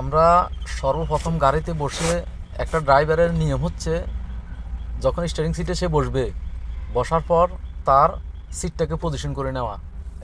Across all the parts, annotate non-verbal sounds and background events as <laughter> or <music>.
আমরা সর্বপ্রথম গাড়িতে বসে একটা ড্রাইভারের নিয়ম হচ্ছে যখন স্টিয়ারিং সিটে সে বসবে বসার পর তার সিটটাকে পজিশন করে নেওয়া।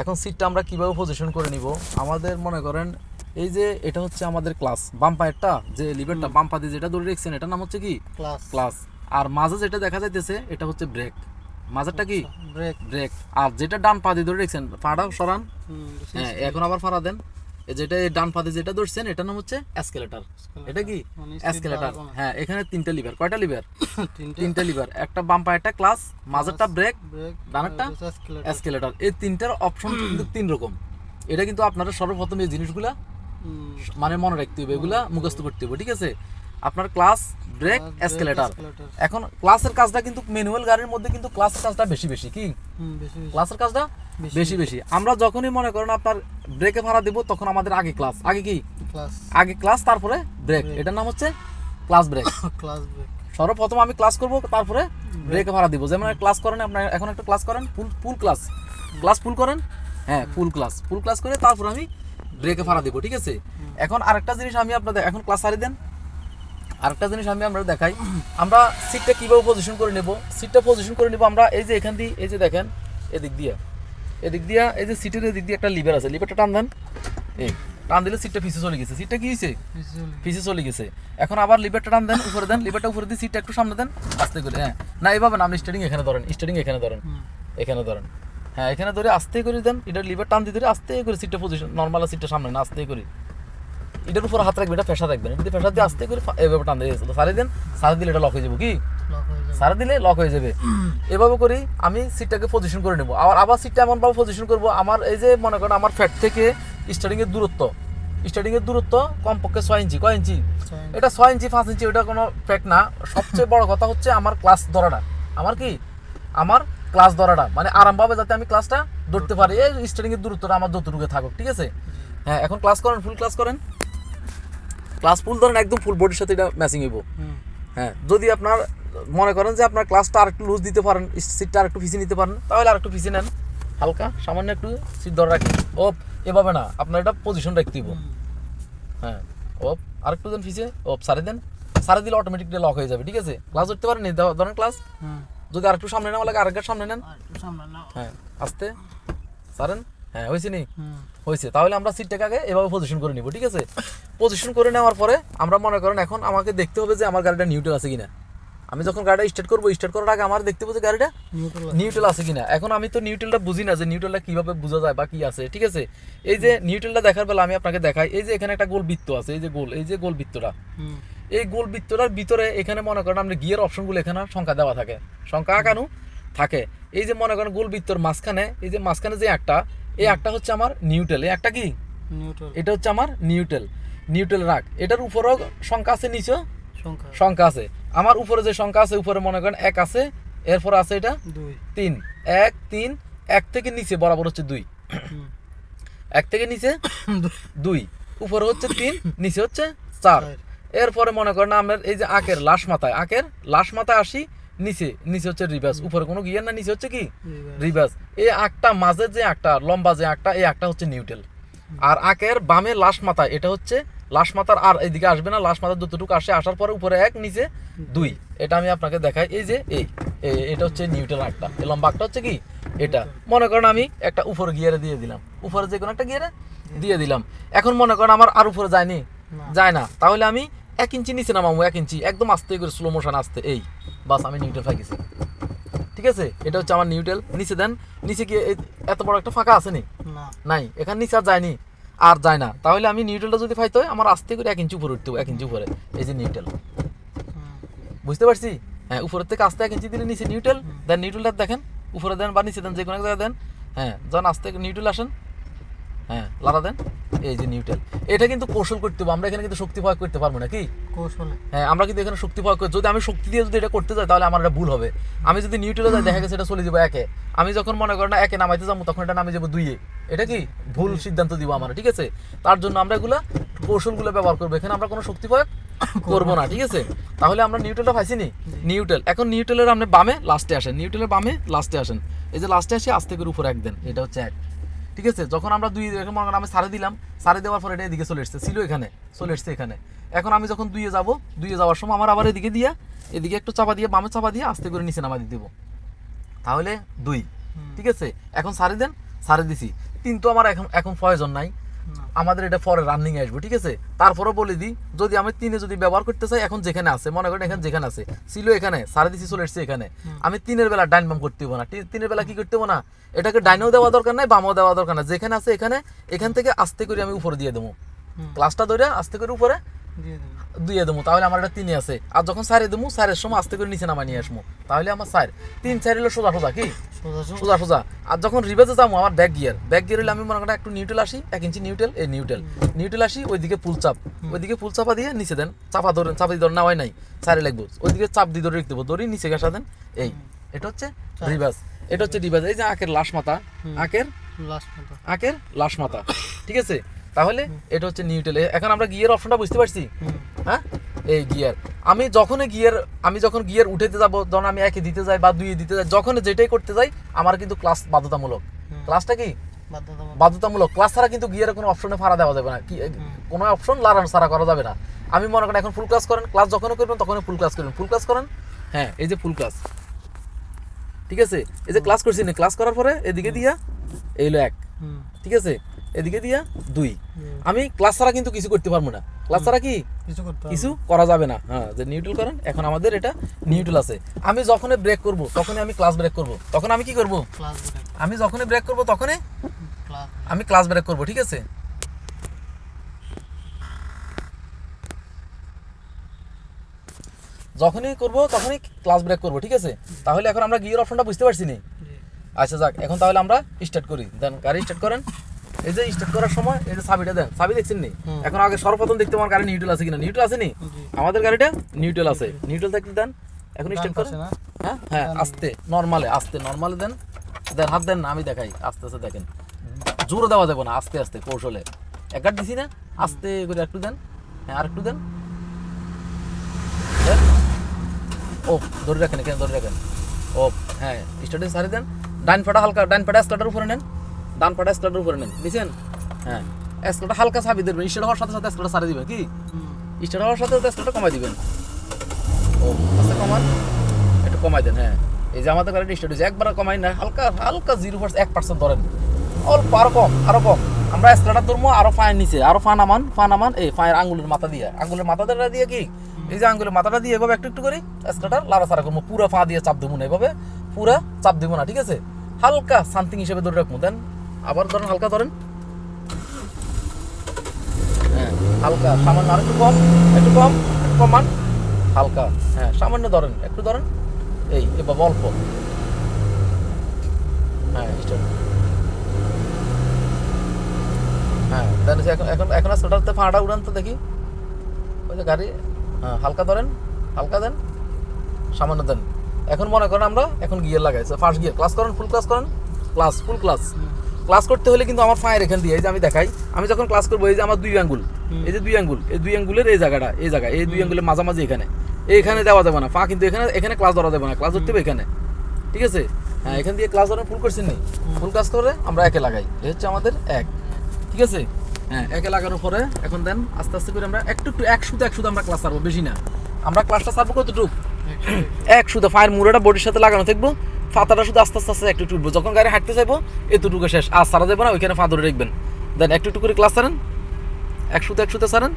এখন সিটটা আমরা কীভাবে পজিশন করে নিব? আমাদের মনে করেন এই যে এটা হচ্ছে আমাদের ক্লাস বাম পায়েরটা যে লিভারটা বাম পা দিয়ে যেটা ধরে রেখেছেন এটার নাম হচ্ছে কি? ক্লাস ক্লাস আর মাঝে যেটা দেখা যাইতেছে এটা হচ্ছে ব্রেক মাঝেরটা কি? ব্রেক ব্রেক আর যেটা ডান পা দিয়ে ধরে রেখেছেন পাটা সরান। হ্যাঁ এখন আবার ফাড়া দেন। যেটা ডান পাতে যেটা ধরছেন এটার নাম হচ্ছে অ্যাসকেলেটার এটা কি? মানে অ্যাসকেলেটার হ্যাঁ এখানে তিনটা লিভার কয়টা লিভার <laughs> তিনটা। লিভার একটা বাম পায়েরটা ক্লাস মাঝেরটা ব্রেক ব্রেক ডানেরটা অ্যাসকেলেটার এই তিনটার অপশন <clears throat> কিন্তু তিন রকম। এটা কিন্তু আপনারা সর্বপ্রথম এই জিনিসগুলা মানে মনে রাখতে হবে এগুলা মুখস্থ করতে হবে ঠিক আছে? আপনার ক্লাস ব্রেক অ্যাসকেলেটার এখন ক্লাসের কাজটা কিন্তু ম্যানুয়াল গাড়ির মধ্যে কিন্তু ক্লাসের কাজটা বেশি বেশি কি? ক্লাসের কাজটা বেশি বেশি আমরা যখনই মনে করেন আপনার ব্রেকে ভাড়া দিব তখন আমাদের আগে ক্লাস আগে কি? ক্লাস আগে ক্লাস তারপরে ব্রেক এটার নাম হচ্ছে ক্লাস ব্রেক ক্লাস ব্রেক সর্বপ্রথম আমি ক্লাস করব তারপরে ব্রেকে ভাড়া দিব। যেমন ক্লাস করেন আপনার এখন একটা ক্লাস করেন ফুল ফুল ক্লাস ক্লাস ফুল করেন? হ্যাঁ ফুল ক্লাস ফুল ক্লাস করে তারপর আমি ব্রেকে ভাড়া দিব ঠিক আছে? এখন আরেকটা জিনিস আমি আপনাদের এখন ক্লাস সারি দেন। আরেকটা জিনিস আমি আমরা দেখাই। আমরা সিটটা কীভাবে পজিশন করে নেব? সিটটা পজিশন করে নেব আমরা এই যে এখান দিয়ে এই যে দেখেন এদিক দিয়ে। এদিক দিয়ে এই যে সিটের এদিক দিয়ে একটা লিভার আছে। লিভারটা টান দেন। এই টান দিলে সিটটা পিছে চলে গেছে। সিটটা কি হয়েছে পিছে চলে গেছে। এখন আবার লিভারটা টান দেন উপরে দেন। লিভারটা উপরে দিয়ে সিটটা একটু সামনে দেন। আস্তে করে হ্যাঁ। না এইভাবে না আপনি স্টারিং এখানে ধরেন। স্টারিং এখানে ধরেন। এখানে ধরেন। হ্যাঁ এখানে ধরে আস্তে করে দেন। এটার লিভার টান দিয়ে ধরে আস্তে করে সিটটা পজিশন নর্মাল সিটটা সামনে না আস্তে করে। এটার উপর হাত রাখবেন এটা প্রেশার রাখবেন। এটা প্রেশার দিয়ে আস্তে করে এভাবে টান দিয়ে সারি দেন সারি দিলে এটা লক হয়ে যাব কি? সারা দিলে লক হয়ে যাবে। এভাবে করি আমি সিটটাকে পজিশন করে নেব। আবার আবার সিটটা এমনভাবে পজিশন করব আমার এই যে মনে করেন আমার ফ্যাট থেকে স্টার্টিং এর দূরত্ব স্টার্টিং এর দূরত্ব কমপক্ষে ছয় ইঞ্চি কয় ইঞ্চি? এটা ছয় ইঞ্চি পাঁচ ইঞ্চি ওটা কোনো ফ্যাট না। সবচেয়ে বড় কথা হচ্ছে আমার ক্লাস ধরাটা। আমার কি? আমার ক্লাস ধরাটা। মানে আরামভাবে যাতে আমি ক্লাসটা ধরতে পারি। এই স্টার্টিং এর দূরত্বটা আমার যতটুকু থাকুক ঠিক আছে? হ্যাঁ এখন ক্লাস করেন ফুল ক্লাস করেন। ক্লাস ফুল ধরেন একদম ফুল বডির সাথে এটা ম্যাচিং হইব। হ্যাঁ যদি আপনার মনে করেন যে আপনার ক্লাসটা আরেকটু লুজ দিতে পারেন সিটটা আরেকটু পিছিয়ে নিতে পারেন তাহলে আরেকটু পিছিয়ে নেন। হালকা সামান্য একটু সিট ধরে রাখেন। ও এভাবে না আপনার এটা পজিশন রাখতে হইব হ্যাঁ ও আরেকটু দেন পিছিয়ে ও সারে দেন। সারে দিলে অটোমেটিকলি লক হয়ে যাবে ঠিক আছে? ক্লাস ধরতে পারেন ধরেন ক্লাস যদি আরেকটু সামনে নেওয়া লাগে আরেকটার সামনে নেন। আর একটু হ্যাঁ আস্তে সারেন। হ্যাঁ হয়েছে নি? হয়েছে। তাহলে আমরা সিটটাকে আগে এভাবে পজিশন করে নিব ঠিক আছে? পজিশন করে নেওয়ার পরে আমরা মনে করেন এখন আমাকে দেখতে হবে যে আমার গাড়িটা নিউট্রাল আছে কিনা। আমি যখন গাড়িটা স্টার্ট করব স্টার্ট করার আগে আমার দেখতে গাড়িটা নিউট্রাল আছে। কিনা। এখন আমি তো নিউট্রালটা বুঝি না যে নিউট্রালটা কীভাবে বোঝা যায় বা কি আছে ঠিক আছে? এই যে নিউট্রালটা দেখার বেলা আমি আপনাকে দেখাই। এই যে এখানে একটা গোল বৃত্ত আছে এই যে গোল এই যে গোল বৃত্তটা। এই গোল বৃত্তটার ভিতরে এখানে মনে করেন আপনি গিয়ার অপশনগুলো এখানে সংখ্যা দেওয়া থাকে। সংখ্যা আঁকানো থাকে। এই যে মনে করেন গোল বৃত্তর মাঝখানে এই যে মাঝখানে যে একটা এই একটা হচ্ছে আমার নিউট্রাল এই একটা কি? এটা হচ্ছে আমার নিউট্রাল নিউট্রাল রাখ এটার উপরেও সংখ্যা আছে নিচেও সংখ্যা। আছে। আমার উপরে যে সংখ্যা আছে উপরে মনে করেন এক আছে এরপর আছে এটা? দুই। তিন। এক তিন এক থেকে নিচে বরাবর হচ্ছে দুই। এক থেকে নিচে? <coughs> দুই। উপরে হচ্ছে তিন নিচে হচ্ছে চার। চার। এরপরে মনে করেন আমার এই যে আকের লাশ মাথায় আকের লাশ মাথায় আসি নিচে নিচে হচ্ছে রিভার্স উপরে কোনো গিয়ার না নিচে হচ্ছে কি। রিভার্স এই আঁকটা মাঝের যে আঁকটা লম্বা যে আঁকটা এই আঁকটা হচ্ছে নিউট্রাল আর আঁকের বামে লাশ মাথায় এটা হচ্ছে লাশ মাথার আর এদিকে আসবে না লাশ মাথার যতটুকু আসে আসার পরে উপরে এক নিচে দুই। এটা আমি আপনাকে দেখাই এই যে এই এই- এটা হচ্ছে নিউট্রাল আঁকটা এই লম্বা আঁকটা হচ্ছে কি? এটা। মনে করেন আমি একটা উপরে গিয়ারে দিয়ে দিলাম। উপরে যে কোনো একটা গিয়ারে দিয়ে দিলাম। এখন মনে করেন আমার আর উপরে যায়নি। যায় না। তাহলে আমি এক ইঞ্চি নিচে নামাবো এক ইঞ্চি। একদম আস্তে করে স্লো মোশন আসতে। এই বাস আমি নিউট্রাল পাই গেছি। ঠিক আছে? এটা হচ্ছে আমার নিউট্রাল নিচে দেন নিচে গিয়ে এত বড় একটা ফাঁকা আছে নি? নাই। এখানে নিচে আর যায়নি। আর যায় না। তাহলে আমি নিউট্রালটা যদি পাইতে হয় আমার আস্তে করে এক ইঞ্চি উপরে উঠতে হবে এক ইঞ্চি উপরে। এই যে নিউট্রাল হুম। বুঝতে পারছি? হ্যাঁ উপরের থেকে আস্তে এক ইঞ্চি দিলে নিচে নিউটেল দেন নিউট্রালটা দেখেন। উপরে দেন বা নিচে দেন যে কোনো এক জায়গায় দেন। হ্যাঁ যখন আস্তে নিউট্রাল আসেন হ্যাঁ দেন। এই যে নিউট্রাল এটা কিন্তু কৌশল করতে হবে আমরা এখানে কিন্তু শক্তি প্রয়োগ করতে পারব না কি? কৌশলে। হ্যাঁ আমরা কিন্তু এখানে শক্তি প্রয়োগ করি। যদি আমি শক্তি দিয়ে যদি এটা করতে যাই তাহলে আমার এটা ভুল হবে। আমি যদি যাই দেখা গেছে এটা চলে যাব একে। আমি যখন মনে করি না একে নামাইতে যাব তখন এটা নামে যাব দুইয়ে। এটা কি? ভুল সিদ্ধান্ত দিব আমার ঠিক আছে? তার জন্য আমরা এগুলা কৌশলগুলো ব্যবহার করব। এখানে আমরা কোনো শক্তি প্রয়োগ করব না ঠিক আছে? তাহলে আমরা নিউট্রালটা পাইছি নি? নিউট্রাল এখন নিউট্রালের আপনি বামে লাস্টে আসেন। নিউট্রালের বামে লাস্টে আসেন। এই যে লাস্টে আসি আস্তে করে উপরে এক দেন। এটা হচ্ছে এক। ঠিক আছে? যখন আমরা দুই মনে করেন আমি সারে দিলাম সারে দেওয়ার পর এটা এদিকে চলে এসছে ছিল এখানে চলে এসছে এখানে। এখন আমি যখন দুইয়ে যাব দুইয়ে যাওয়ার সময় আমার আবার এদিকে দিয়ে এদিকে একটু চাপা দিয়ে বামে চাপা দিয়ে আস্তে করে নিচে নামা দিয়ে দেবো। তাহলে দুই ঠিক আছে? এখন সারে দেন সারে দিছি। তিন তো আমার এখন এখন প্রয়োজন নাই। আমাদের এটা পরে রানিং আসবে ঠিক আছে? তারপরে বলে দিই যদি আমি তিনে যদি ব্যবহার করতে চাই এখন যেখানে আছে মনে করেন এখানে যেখানে আছে ছিল এখানে সাড়ে দিছি চলে এসছে এখানে আমি তিনের বেলা ডাইন বাম করতে হব না। তিনের বেলা কি করতে হব না? এটাকে ডাইনেও দেওয়া দরকার নাই বামও দেওয়া দরকার না যেখানে আছে এখানে এখান থেকে আস্তে করে আমি উপরে দিয়ে দেবো। ক্লাসটা ধরে আস্তে করে উপরে দুইয়ে দেবো। তাহলে আমার এটা তিনে আছে। আর যখন সারে দেবো সারের সময় আস্তে করে নিচে নামা নিয়ে আসব তাহলে আমার সার তিন চার হলো সোজা সোজা কি? সোজা সোজা। আর যখন রিভার্সে যাব আমার ব্যাক গিয়ার ব্যাক গিয়ার হলে আমি মনে করেন একটু নিউট্রাল আসি এক ইঞ্চি নিউট্রাল এই নিউট্রাল নিউট্রাল আসি ওইদিকে ফুল চাপ। ওইদিকে ফুল চাপা দিয়ে নিচে দেন। চাপা ধরেন চাপা দিয়ে ধরেন নেওয়াই নাই। সারে লাগবো ওইদিকে চাপ দিয়ে ধরে রেখে দেবো। ধরে নিচে গেসা দেন। এই এটা হচ্ছে রিভার্স এটা হচ্ছে রিভার্স এই যে আঁকের লাশ মাথা আঁকের লাস্ট মতো আঁকের লাশ মাথা। ঠিক আছে? তাহলে এটা হচ্ছে নিউট্রাল এখন আমরা গিয়ার অপশনটা বুঝতে পারছি? হ্যাঁ? এই গিয়ার আমি যখনই গিয়ার আমি যখন গিয়ার উঠাতে যাব যখন আমি একে দিতে যাই বা দুইয়ে দিতে যাই যখন যেটাই করতে যাই আমার কিন্তু ক্লাস বাধ্যতামূলক। ক্লাসটা কি? বাধ্যতামূলক। ক্লাস ছাড়া কিন্তু গিয়ারে কোনো অপশনে ফাড়া দেওয়া যাবে না। কি কোনো অপশন লারান ছাড়া করা যাবে না। আমি মনে করেন এখন ফুল ক্লাস করেন ক্লাস যখনই করবেন তখনই ফুল ক্লাস করবেন। ফুল ক্লাস করেন? হ্যাঁ এই যে ফুল ক্লাস ঠিক আছে? এই যে ক্লাস করছি না ক্লাস করার পরে এদিকে দিয়া এই হলো এক। ঠিক আছে? এদিকে দিয়া দুই। আমি ক্লাস ছাড়া কিন্তু কিছু করতে পারব না। ক্লাস ছাড়া কি? কিছু করতে কিছু করা যাবে না। হ্যাঁ যে নিউট্রাল করেন এখন আমাদের এটা নিউট্রাল আছে। আমি যখনই ব্রেক করব তখনই আমি ক্লাস ব্রেক করব। তখন আমি কি করব? আমি যখনই ব্রেক করব তখনই আমি ক্লাস ব্রেক করব ঠিক আছে? যখনই করব তখনই ক্লাস ব্রেক করব ঠিক আছে? তাহলে এখন আমরা গিয়ার অপশনটা বুঝতে পারছি নি? আচ্ছা যাক এখন তাহলে আমরা স্টার্ট করি। দেন গাড়ি স্টার্ট করেন। এই যে স্টার্ট করার সময় এই যে চাবিটা দেন চাবি দেখছেন নি? এখন আগে সর্বপ্রথম দেখতে আমার গাড়ি নিউট্রাল আছে কিনা? নিউট্রাল আছে নি? আমাদের গাড়িটা নিউট্রাল আছে। নিউট্রাল থাকতে দেন এখন স্টার্ট করেন। না? হ্যাঁ হ্যাঁ আস্তে নর্মালে আস্তে নর্মালে দেন। দেন হাত দেন না আমি দেখাই আস্তে আস্তে দেখেন। জোরে দেওয়া যাবে না আস্তে আস্তে কৌশলে। একার দিছি না আস্তে করে একটু দেন। হ্যাঁ আর একটু দেন। ও ধরে রাখেন এখানে ধরে রাখেন। ও হ্যাঁ স্টার্টিং সারি দেন। ডান পাটা হালকা ডান পাটা স্টার্টার উপরে নেন। ডান পাটা স্টার্টার উপরে নেন। দিছেন হ্যাঁ। স্টার্টার হালকা চাবি দেবেন স্টার্ট হওয়ার সাথে সাথে স্টার্টার সারি দিবেন কি? স্টার্ট হওয়ার সাথে সাথে স্টার্টার কমাই দিবেন। ও আস্তে কমান। একটু কমাই দেন হ্যাঁ। এই যে আমাদের গাড়িটা স্টার্ট হয়েছে একবার কমাই না হালকা হালকা জিরো পার্সেন্ট এক পার্সেন্ট ধরেন। অল্প আরও কম আরও কম। আমরা স্টার্টার ধরবো আরও ফায়ের নিচে আরও ফা নামান ফা নামান এই ফায়ের আঙ্গুলের মাথা দিয়ে। আঙ্গুলের মাথাটা দিয়ে কি? এই যে আঙ্গুলের মাথাটা দিয়ে এভাবে একটু একটু করি করে স্টার্টার লাড়াচাড়া করব পুরো ফা দিয়ে চাপ দেবো না এভাবে পুরা চাপ দেবো না ঠিক আছে? হালকা সামথিং হিসেবে ধরে রাখব দেন। আবার ধরেন হালকা ধরেন। হ্যাঁ হালকা, সামান্য আর একটু কম একটু কম, একটু কমান। হালকা হ্যাঁ সামান্য ধরেন, একটু ধরেন। এই এভাবে অল্প। হ্যাঁ হ্যাঁ দেন এখন এখন এখন স্টার্টারতে ফাঁড়া উড়ান তো দেখি। ওই যে গাড়ি হ্যাঁ হালকা ধরেন, হালকা দেন, সামান্য দেন। এখন মনে করেন আমরা এখন গিয়ার লাগাইছে। ফার্স্ট গিয়ার ক্লাস করেন ফুল ক্লাস করেন? ক্লাস ফুল ক্লাস ক্লাস করতে হলে কিন্তু আমার ফায়ার এখান দিয়ে এই যে আমি দেখাই আমি যখন ক্লাস করব এই যে আমার দুই আঙ্গুল এই যে দুই আঙ্গুল এই দুই আঙ্গুলের এই জায়গাটা এই জায়গা এই দুই আঙ্গুলের মাঝামাঝি এখানে এইখানে দেওয়া যাবে না ফা কিন্তু এখানে এখানে ক্লাস ধরা যাবে না ক্লাস ধরতে হবে এখানে ঠিক আছে? হ্যাঁ এখান দিয়ে ক্লাস ধরেন ফুল করছেন নেই ফুল ক্লাস করে আমরা একে লাগাই এই হচ্ছে আমাদের এক ঠিক আছে? হ্যাঁ একে লাগানোর পরে এখন দেন আস্তে আস্তে করে আমরা একটু একটু এক সুতো এক সুতো আমরা ক্লাস ছাড়বো বেশি না। আমরা ক্লাসটা ছাড়বো কতটুকু? এক শুধু ফায়ার মুড়াটা বডির সাথে লাগানো থাকব ফাতাটা শুধু আস্তে আস্তে আস্তে একটু উঠবো। যখন গাড়ি হাঁটতে চাইব এতটুকু শেষ। আর সারা যাব না ওইখানে ফা ধরে রাখবেন দেন একটু একটু করে ক্লাস সারেন এক সুতো এক সুতো সারেন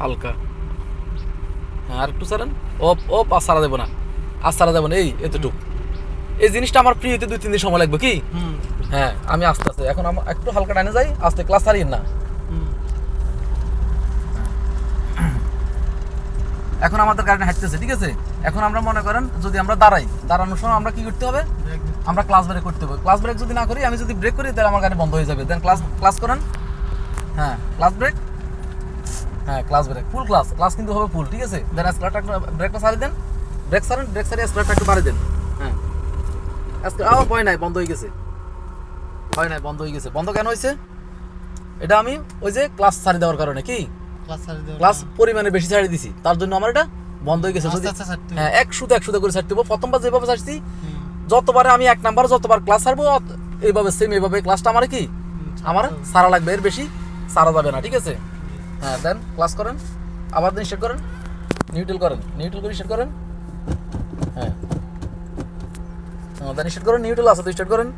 হালকা। হ্যাঁ আর একটু সারেন ওপ ওপ আর সারা দেবো না। আর সারা দেবো না। এই এতটুকু। এই জিনিসটা আমার প্রিয় হতে দুই তিন দিন সময় লাগবে কি? হ্যাঁ আমি আস্তে আস্তে। এখন আমার একটু হালকা টানে যাই আস্তে ক্লাস সারিয়ে না। এখন আমাদের গাড়িটা হাঁটতেছে, ঠিক আছে? এখন আমরা মনে করেন যদি আমরা দাঁড়াই, দাঁড়ানোর সময় আমরা কি করতে হবে? আমরা ক্লাস ব্রেক করতে হবে। ক্লাস ব্রেক যদি না করি, আমি যদি ব্রেক করি, তাহলে আমার গাড়ি বন্ধ হয়ে যাবে। দেন ক্লাস ক্লাস করেন। হ্যাঁ ক্লাস ব্রেক হ্যাঁ clutch brake full clutch clutch কিন্তু হবে ফুল ঠিক আছে? দেন স্ক্লারটা ব্রেকটা সারি দেন। ব্রেক সারেন ব্রেক সারিয়ে স্ক্লারটা একটু বাড়ি দেন। হ্যাঁ। আও ভয় নাই, বন্ধ হয়ে গেছে। ভয় নাই, বন্ধ হয়ে গেছে। বন্ধ কেন হয়েছে? এটা আমি ওই যে ক্লাস সারি দেওয়ার কারণে, কি? ক্লাস পরিমাণে বেশি ছাড়িয়ে দিছি। তার জন্য আমার এটা বন্ধ হয়ে গেছে। যদি। হ্যাঁ একশুতে একশুতে করে ছাড়তে হবে। প্রথমবার যেভাবে ছাড়ছি যতবারে আমি এক নাম্বার যতবার ক্লাস ছাড়বো এইভাবে সেম এইভাবে ক্লাসটা আমার কি? আমার সারা লাগবে এর বেশি সারা যাবে না ঠিক আছে? হ্যাঁ দেন ক্লাস করেন। আবার দিন স্টার্ট করেন। নিউট্রাল করেন। নিউট্রাল করে স্টার্ট করেন। হ্যাঁ। দেন স্টার্ট করেন। নিউট্রাল আছে তো স্টার্ট করেন।